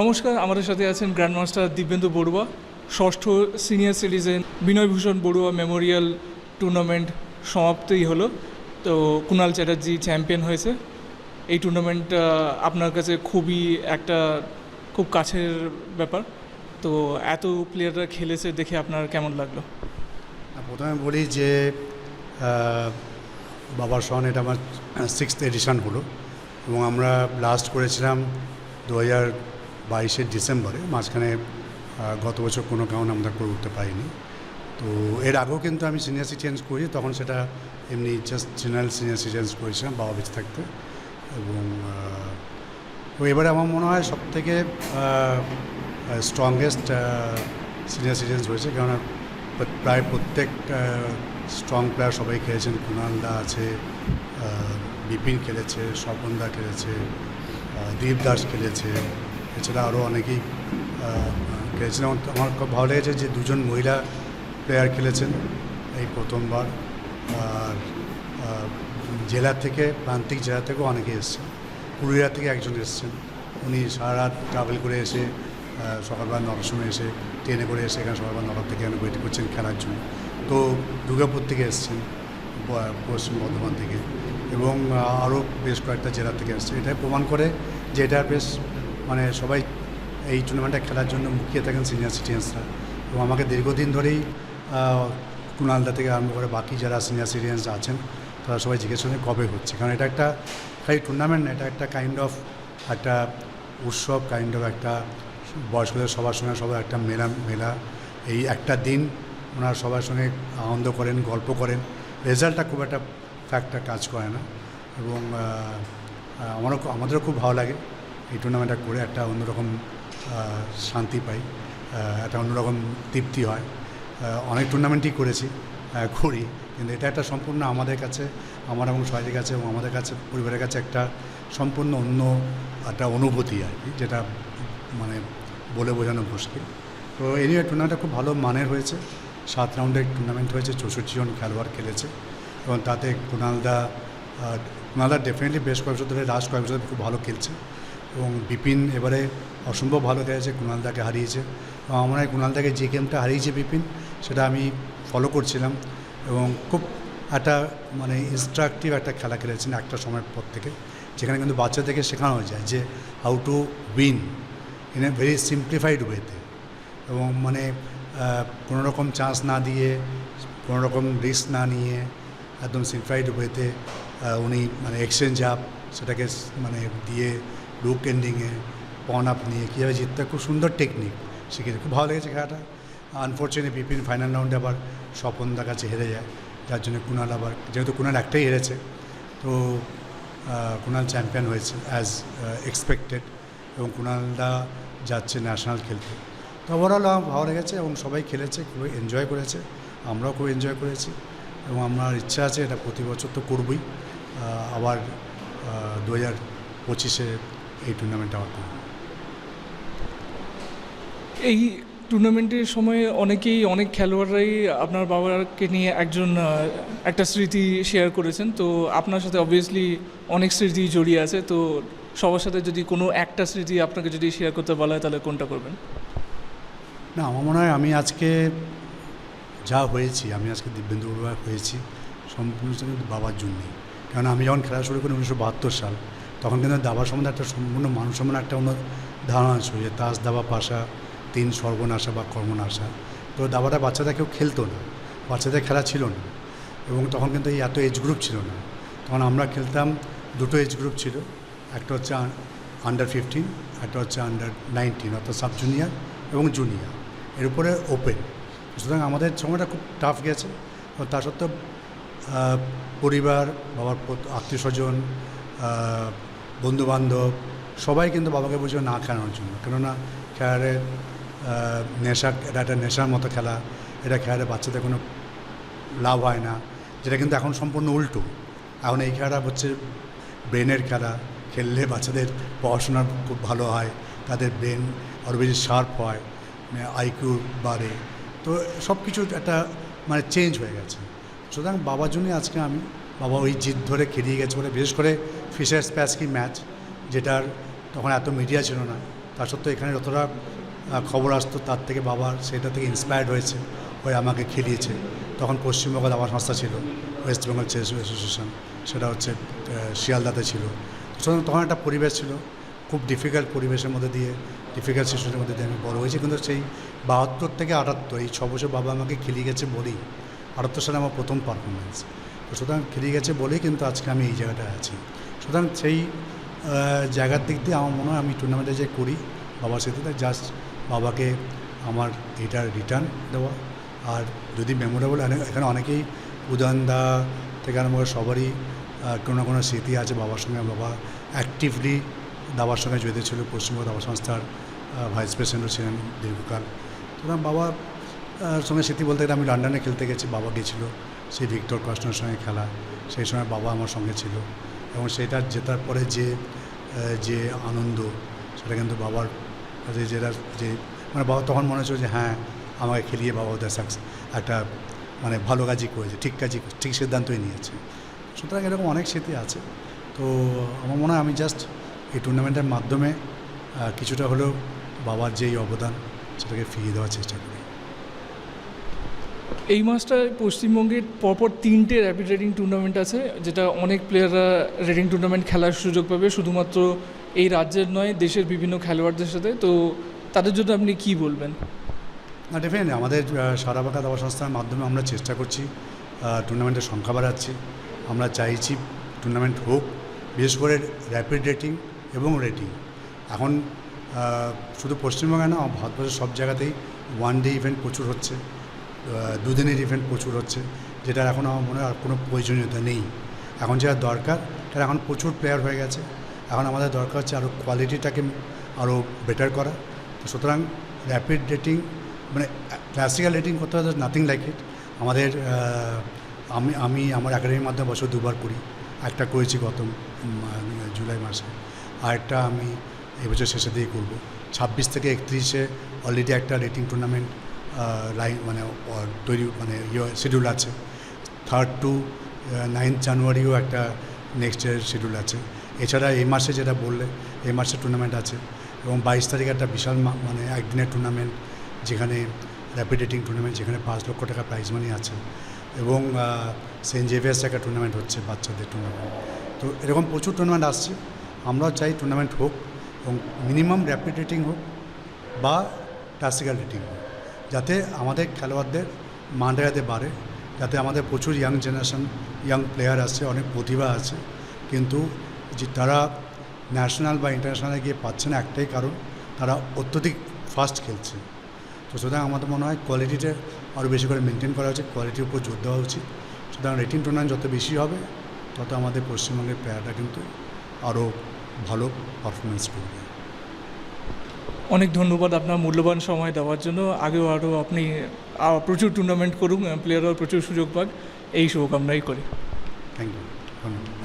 নমস্কার, আমাদের সাথে আছেন গ্র্যান্ড মাস্টার দিব্যেন্দু বড়ুয়া, ষষ্ঠ senior citizen Binoybhushan Barua memorial tournament সমাপ্তই হলো। তো কুণাল চ্যাটার্জি চ্যাম্পিয়ন হয়েছে। এই টুর্নামেন্ট আপনার কাছে খুবই একটা খুব কাছের ব্যাপার। তো এত প্লেয়াররা খেলেছে দেখে আপনার কেমন লাগল? প্রথমে বলি যে বাবার সহন এটা আমার সিক্সথ এডিশন হলো। এবং আমরা লাস্ট করেছিলাম দু হাজার বাইশের ডিসেম্বরে মাঝখানে গত বছর কোনো কারণে আমরা করে উঠতে পারিনি। তো এর আগেও কিন্তু আমি সিনিয়র সিটিজেন্স করি তখন সেটা এমনি জাস্ট জেনারেল সিনিয়র সিটিজেন্স করেছিলাম বাবা বেঁচে থাকতে। এবং তো এবারে আমার মনে হয় সব থেকে স্ট্রংগেস্ট সিনিয়র সিটিজেন্স হয়েছে কেননা প্রায় প্রত্যেক স্ট্রং প্লেয়ার সবাই খেলেছেন। কুণালদা আছে বিপিন খেলেছে স্বপনদা খেলেছে আহ, দীপ দাস খেলেছে। এছাড়া আরও অনেকেই খেলেছেন। এবং আমার খুব ভালো লেগেছে যে দুজন মহিলা প্লেয়ার খেলেছেন এই প্রথমবার। আর জেলা থেকে, প্রান্তিক জেলা থেকেও অনেকে এসছেন। পুরুলিয়া থেকে একজন এসছেন। উনি সারা রাত ট্রাভেল করে এসে সকালবেলা নটার সময় এসে ট্রেনে করে এসে এখানে সকালবেলা নটার থেকে এখানে ওয়েট করছেন খেলার জন্য। তো দুর্গাপুর থেকে এসছেন পশ্চিম বর্ধমান থেকে। এবং আরও বেশ কয়েকটা জেলা থেকে এসছে এটাই প্রমাণ করে যে এটা বেশ মানে সবাই এই টুর্নামেন্টটা খেলার জন্য মুখিয়ে থাকেন সিনিয়র সিটিজেন্সরা এবং আমাকে দীর্ঘদিন ধরেই কুণালদা থেকে আরম্ভ করে বাকি যারা সিনিয়র সিটিজেন্স আছেন, তারা সবাই জিজ্ঞেস করেন কবে হচ্ছে? কারণ এটা একটা খালি টুর্নামেন্ট না এটা একটা কাইন্ড অফ একটা উৎসব কাইন্ড অফ একটা বয়স্কদের সবার সঙ্গে সবার একটা মেলা মেলা। এই একটা দিন ওনারা সবার সঙ্গে আনন্দ করেন, গল্প করেন। রেজাল্টটা খুব একটা ফ্যাক্টর কাজ করে না। এবং আমারও আমাদেরও খুব ভালো লাগে। এই টুর্নামেন্টটা করে একটা অন্যরকম শান্তি পাই একটা অন্যরকম তৃপ্তি হয়। অনেক টুর্নামেন্টই করেছি করি, কিন্তু এটা একটা সম্পূর্ণ আমাদের কাছে, আমার এবং সবাইদের কাছে এবং আমাদের কাছে, পরিবারের কাছে একটা সম্পূর্ণ অন্য একটা অনুভূতি আর কি, যেটা মানে বলে বোঝানো মুশকিল। তো এনিওয়ে টুর্নামেন্টটা খুব ভালো মানের হয়েছে। সাত রাউন্ডের টুর্নামেন্ট হয়েছে, চৌষট্টি জন খেলোয়াড় খেলেছে এবং তাতে কুণালদা কুণালদা ডেফিনেটলি বেশ কয়েক বছর ধরে, লাস্ট কয়েক বছর খুব ভালো খেলছে। এবং বিপিন এবারে অসম্ভব ভালো খেলেছে, কুণালদাকে হারিয়েছে। এবং আমার কুণালদাকে যে গেমটা হারিয়েছে বিপিন, সেটা আমি ফলো করছিলাম এবং খুব একটা মানে ইনস্ট্রাকটিভ একটা খেলা খেলেছেন একটা সময়ের পর থেকে, যেখানে কিন্তু বাচ্চাদেরকে শেখানো যায় যে how to win in a very simplified ওয়েতে এবং মানে কোনো রকম চান্স না দিয়ে কোনো রকম রিস্ক না নিয়ে, একদম সিম্পলিফাইড ওয়েতে উনি মানে এক্সচেঞ্জ আপ সেটাকে মানে দিয়ে লুক এন্ডিংয়ে পন আপ নিয়ে কীভাবে জিততে, খুব সুন্দর টেকনিক শিখেছে, খুব ভালো লেগেছে খেলাটা। আনফর্চুনেট বিপিন ফাইনাল রাউন্ডে আবার স্বপনদার কাছে হেরে যায়। যার জন্য কুণাল আবার, যেহেতু কুণাল একটাই হেরেছে, তো কুণাল চ্যাম্পিয়ন হয়েছে অ্যাজ এক্সপেক্টেড এবং কুণালদা যাচ্ছে ন্যাশনাল খেলতে। তো ওভারঅল আমার ভালো লেগেছে এবং সবাই খেলেছে, খুবই এনজয় করেছে। আমরাও খুব এনজয় করেছি। এবং আমার ইচ্ছা আছে এটা প্রতি বছর তো করবই। আবার দু হাজার পঁচিশে এই টুর্নামেন্টটা করব এই টুর্নামেন্টের সময় অনেকেই অনেক খেলোয়াড়রাই আপনার বাবাকে নিয়ে একজন একটা স্মৃতি শেয়ার করেছেন। তো আপনার সাথে অবভিয়াসলি অনেক স্মৃতি জড়িয়ে আছে। তো সবার সাথে যদি কোনো একটা স্মৃতি আপনাকে যদি শেয়ার করতে বলা হয় তাহলে কোনটা করবেন? না আমার মনে হয় আমি আজকে যা হয়েছি আমি আজকে দিব্যেন্দু বড়ুয়া হয়েছি সম্পূর্ণ বাবার জন্যই। কারণ আমি যখন খেলা শুরু করি উনিশশো বাহাত্তর সাল তখন কিন্তু দাবার সম্বন্ধে একটা সম্পূর্ণ মানুষ সম্বন্ধে একটা অন্য ধারণা ছিল যে তাস, দাবা, পাশা, তিন সর্বনাশা বা কর্মনাশা। তো দাবাটা বাচ্চারা কেউ খেলতো না, বাচ্চাদের খেলা ছিল না এবং তখন কিন্তু এই এত এজ গ্রুপ ছিল না। তখন আমরা খেলতাম, দুটো এজ গ্রুপ ছিল, একটা হচ্ছে আন্ডার ফিফটিন একটা হচ্ছে আন্ডার নাইনটিন অর্থাৎ সাব জুনিয়র এবং জুনিয়র এর উপরে ওপেন সুতরাং আমাদের সময়টা খুব টাফ গেছে। তা সত্ত্বেও পরিবার, বাবার আত্মীয় স্বজন বন্ধুবান্ধব, সবাই কিন্তু বাবাকে বুঝে না খেলানোর জন্য। কেননা খেলারে নেশা, এটা একটা নেশার মতো খেলা। এটা খেলারে বাচ্চাদের কোনো লাভ হয় না। যেটা কিন্তু এখন সম্পূর্ণ উল্টো। এখন এই খেলাটা হচ্ছে ব্রেনের খেলা। খেললে বাচ্চাদের পড়াশোনা খুব ভালো হয়, তাদের ব্রেন আরও বেশি শার্প হয় আইকিউ বাড়ে। তো সব কিছু একটা মানে চেঞ্জ হয়ে গেছে। সুতরাং বাবার জন্যই আজকে আমি বাবা ওই জিদ ধরে খেলিয়ে গেছে বলে, বিশেষ করে ফিশার্স প্যাসকি ম্যাচ, যেটার তখন এত মিডিয়া ছিল না তা সত্ত্বেও এখানে যতটা খবর আসতো তার থেকে বাবার সেটা থেকে ইন্সপায়ার্ড হয়েছে হয়ে আমাকে খেলিয়েছে। তখন পশ্চিমবঙ্গ দাবা সংস্থা ছিল ওয়েস্ট বেঙ্গল চেস অ্যাসোসিয়েশন সেটা হচ্ছে শিয়ালদাতে ছিল। তখন একটা পরিবেশ ছিল, খুব ডিফিকাল্ট পরিবেশের মধ্যে দিয়ে ডিফিকাল্ট সিচুয়েশনের মধ্যে দিয়ে আমি বড় হয়েছি, কিন্তু সেই বাহাত্তর থেকে আটাত্তর, এই ছ বছর বাবা আমাকে খেলিয়ে গেছে বলেই, আটাত্তর সালে আমার প্রথম পারফরমেন্স তো সুতরাং ফিরে গেছে বলেই কিন্তু আজকে আমি এই জায়গাটায় আছি। সুতরাং সেই জায়গার দিক দিয়ে আমার মনে হয় আমি টুর্নামেন্টে যে করি বাবার সাথে জাস্ট বাবাকে আমার এটার রিটার্ন দেওয়া। আর যদি মেমোরেবল এখানে অনেকেই উদয়নদা থেকে আরম্ভ করে সবারই কোনো না কোনো স্মৃতি আছে বাবার সঙ্গে। বাবা অ্যাক্টিভলি দাবার সঙ্গে জড়িত ছিল পশ্চিমবঙ্গ দাবা সংস্থার ভাইস প্রেসিডেন্টও ছিলেন দীর্ঘকাল। সুতরাং বাবা আহ, সঙ্গে স্মৃতি বলতে গেলে আমি লন্ডনে খেলতে গেছি বাবা গিয়েছিল সেই ভিক্টর কস্টনের সঙ্গে খেলা, সেই সময় বাবা আমার সঙ্গে ছিল এবং সেটা জেতার পরে যে যে আনন্দ, সেটা কিন্তু বাবার কাছে যেটা যে মানে বাবা তখন মনে হচ্ছিল যে হ্যাঁ আমাকে খেলিয়ে বাবা ওদের সাকস একটা মানে ভালো কাজই করেছে, ঠিক কাজই ঠিক সিদ্ধান্তই নিয়েছে। সুতরাং এরকম অনেক স্মৃতি আছে। তো আমার মনে হয় আমি জাস্ট এই টুর্নামেন্টের মাধ্যমে কিছুটা হলেও বাবার যেই অবদান, সেটাকে ফিরিয়ে দেওয়ার চেষ্টা করি। এই মাসটায় পশ্চিমবঙ্গের পরপর তিনটে র্যাপিড রেটিং টুর্নামেন্ট আছে, যেটা অনেক প্লেয়াররা রেডিং টুর্নামেন্ট খেলার সুযোগ পাবে, শুধুমাত্র এই রাজ্যের নয়, দেশের বিভিন্ন খেলোয়াড়দের সাথে। তো তাদের জন্য আপনি কি বলবেন? না ডেফিনেটলি আমাদের সারা বাঁকা দাবা সংস্থার মাধ্যমে আমরা চেষ্টা করছি টুর্নামেন্টের সংখ্যা বাড়াচ্ছি। আমরা চাইছি টুর্নামেন্ট হোক, বিশেষ করে র্যাপিড রেটিং এবং রেটিং এখন শুধু পশ্চিমবঙ্গে না, ভারতবর্ষের সব জায়গাতেই ওয়ান ডে ইভেন্ট প্রচুর হচ্ছে। দুদিনের ইভেন্ট প্রচুর হচ্ছে, যেটার এখন আমার মনে হয় আর কোনো প্রয়োজনীয়তা নেই। এখন যেটা দরকার, তার এখন প্রচুর প্লেয়ার হয়ে গেছে। এখন আমাদের দরকার হচ্ছে আরও কোয়ালিটিটাকে আরও বেটার করা। তো সুতরাং র্যাপিড রেটিং মানে ক্লাসিক্যাল রেটিং করতে হবে নাথিং লাইক ইট আমাদের আমি আমি আমার একাডেমির মাধ্যমে বছর দুবার করি। একটা করেছি গত জুলাই মাসে। আরেকটা আমি এবছর শেষের দিকে করব। ছাব্বিশ থেকে একত্রিশে অলরেডি একটা রেটিং টুর্নামেন্ট লাইন মানে তৈরি মানে ইয়ে শিডিউল আছে। থার্ড টু নাইন্থ জানুয়ারিও একটা নেক্সট ইয়ার শিডিউল আছে। এছাড়া এই মাসে যেটা বললে, এই মাসে টুর্নামেন্ট আছে এবং বাইশ তারিখে একটা বিশাল মানে একদিনের টুর্নামেন্ট যেখানে র্যাপিড রেটিং টুর্নামেন্ট যেখানে পাঁচ লক্ষ টাকা প্রাইজ মানি আছে এবং সেন্ট জেভিয়ার্স একটা টুর্নামেন্ট হচ্ছে বাচ্চাদের টুর্নামেন্ট তো এরকম প্রচুর টুর্নামেন্ট আসছে। আমরাও চাই টুর্নামেন্ট হোক এবং মিনিমাম র্যাপিড রেটিং হোক বা ক্লাসিক্যাল রেটিং হোক। যাতে আমাদের খেলোয়াড়দের মানটা যাতে বাড়ে যাতে আমাদের প্রচুর ইয়াং জেনারেশন ইয়াং প্লেয়ার আছে অনেক প্রতিভা আছে। কিন্তু যে তারা ন্যাশনাল বা ইন্টারন্যাশনালে গিয়ে পাচ্ছে না একটাই কারণ, তারা অত্যধিক ফাস্ট খেলছে। তো সুতরাং আমাদের মনে হয় কোয়ালিটিটা আরও বেশি করে মেনটেন করা উচিত কোয়ালিটির উপর জোর দেওয়া উচিত। সুতরাং রেটিং টুর্নামেন্ট যত বেশি হবে, তত আমাদের পশ্চিমবঙ্গের প্লেয়াররা কিন্তু আরও ভালো পারফরমেন্স করবে। অনেক ধন্যবাদ আপনার মূল্যবান সময় দেওয়ার জন্য। আগেও আরও আপনি প্রচুর টুর্নামেন্ট করুন প্লেয়াররাও প্রচুর সুযোগ পাক। এই শুভকামনাই করি। থ্যাংক ইউ ধন্যবাদ।